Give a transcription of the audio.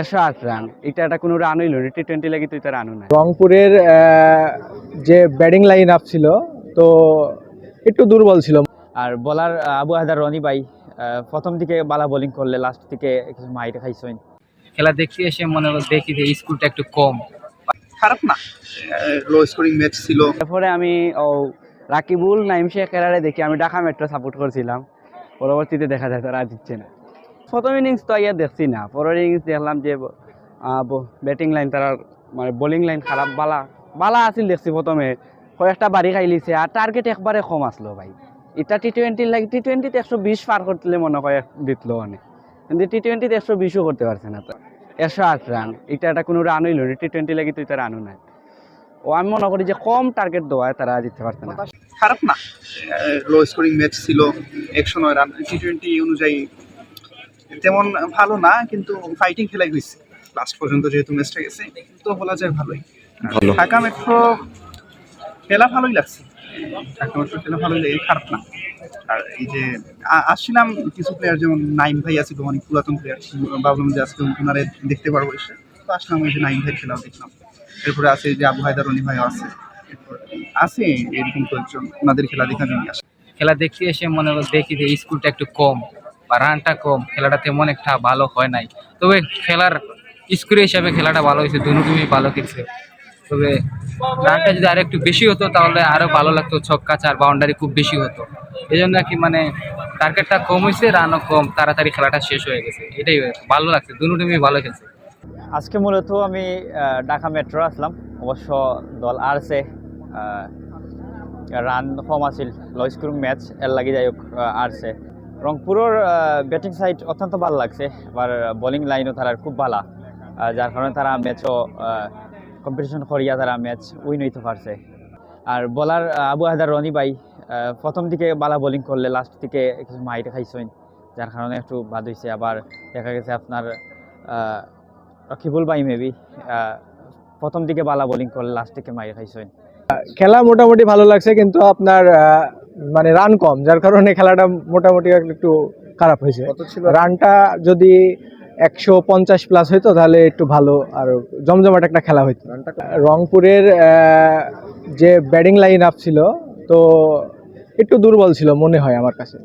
একশো আট রান এটা একটা কোনো রান হইল টি টোয়েন্টি লাগি তো রানও নাই। রংপুরের যে ব্যাটিং লাইন আপ ছিল তো একটু দুর্বল ছিল। আর বলার আবু রনি ভাই প্রথম দিকে বালা বোলিং করলে লাস্ট দিকে কিছু মাইটে খাইছেন। খেলা দেখতে এসে মনে হলো দেখি যে স্কুলটা একটু কম। খারাপ না? লো স্কোরিং ম্যাচ ছিল। তারপরে আমি ও রাকিবুল নাইম শেখ এরারে দেখি আমি ঢাকা মেট্রো সাপোর্ট করছিলাম। পরবর্তীতে দেখা যায় তারা জিতছে না। প্রথম ইনিংস তো ইয়া দেখছি না। পরের ইনিংস দেখলাম যে ব্যাটিং লাইন তারা মানে বোলিং লাইন খারাপ বালা বালা আছিল দেখছি প্রথমে। কয়েকটা বাড়ি খাইলিছে আর টার্গেট একবারে কম আসলো ভাই। এটা টি টোয়েন্টির লাগে টি টোয়েন্টিতে একশো বিশ পার করতে মনে হয় দিতলো অনেক। কিন্তু টি টোয়েন্টিতে একশো বিশও করতে পারছে না তো। একশো আট রান এটা একটা কোনো রান হইল টি টোয়েন্টি লাগে তুই তো রানও নাই। ও আমি মনে করি যে কম টার্গেট দেওয়ায় তারা জিততে পারছে না। খারাপ না? লো স্কোরিং ম্যাচ ছিল একশো নয় রান টি টোয়েন্টি অনুযায়ী তেমন ভালো না কিন্তু ফাইটিং খেলাই হয়েছে। লাস্ট পর্যন্ত যেহেতু ম্যাচটা গেছে তো বলা যায় ভালোই। ভালো। ঢাকা মেট্রো খেলা ভালোই লাগছে। ঢাকা মেট্রো খেলা ভালোই লাগে খারাপ না। আর এই যে আসছিলাম কিছু প্লেয়ার যেমন নাইম ভাই আছে তো অনেক পুরাতন প্লেয়ার ভাবলাম যে আজকে ওনারে দেখতে পারব এসে। তো আসলাম ওই যে নাইম ভাই খেলাও দেখলাম। এরপরে আছে যে আবু হায়দার রনি ভাইও আছে। এরপর আছে এরকম কয়েকজন ওনাদের খেলা দেখার জন্য। আসে খেলা দেখতে এসে মনে হলো দেখি যে স্কুলটা একটু কম। বা রানটা কম, খেলাটা তেমন একটা ভালো হয় নাই। তবে খেলার স্কোর হিসাবে খেলাটা ভালো হয়েছে দুটো টিমই ভালো খেলছে। তবে রানটা যদি আর একটু বেশি হতো, তাহলে আরও ভালো লাগতো, ছক্কা চার বাউন্ডারি খুব বেশি হতো। এই জন্য কি মানে টার্গেটটা কম হয়েছে রানও কম, তাড়াতাড়ি খেলাটা শেষ হয়ে গেছে। এটাই ভালো লাগছে দুটো টিমই ভালো খেলছে। আজকে মূলত আমি ঢাকা মেট্রো আসলাম। অবশ্য দল আরছে রান কম আছিল লো স্কোরিং ম্যাচ এর লাগি যাই হোক আরছে। রংপুরের ব্যাটিং সাইড অত্যন্ত ভালো লাগছে। আবার বোলিং লাইনও তারা খুব ভালো যার কারণে তারা ম্যাচও কম্পিটিশন করিয়া তারা ম্যাচ উইন হইতে পারছে। আর বলার আবু হায়দার রনি ভাই প্রথম দিকে বালা বোলিং করলে লাস্ট দিকে কিছু মাইটে খাইছেন। যার কারণে একটু বাদ হয়েছে আবার দেখা গেছে আপনার রকিবুল ভাই মেবি প্রথম দিকে বালা বোলিং করলে লাস্ট দিকে মাইর খাইছেন। খেলা মোটামুটি ভালো লাগছে, কিন্তু আপনার মানে রান কম যার কারণে খেলাটা মোটামুটি একটু খারাপ হয়েছে। রানটা যদি একশো পঞ্চাশ প্লাস হইতো তাহলে একটু ভালো আর জমজমাট একটা খেলা হইতো। রংপুরের যে ব্যাটিং লাইন আপ ছিল তো একটু দুর্বল ছিল মনে হয় আমার কাছে।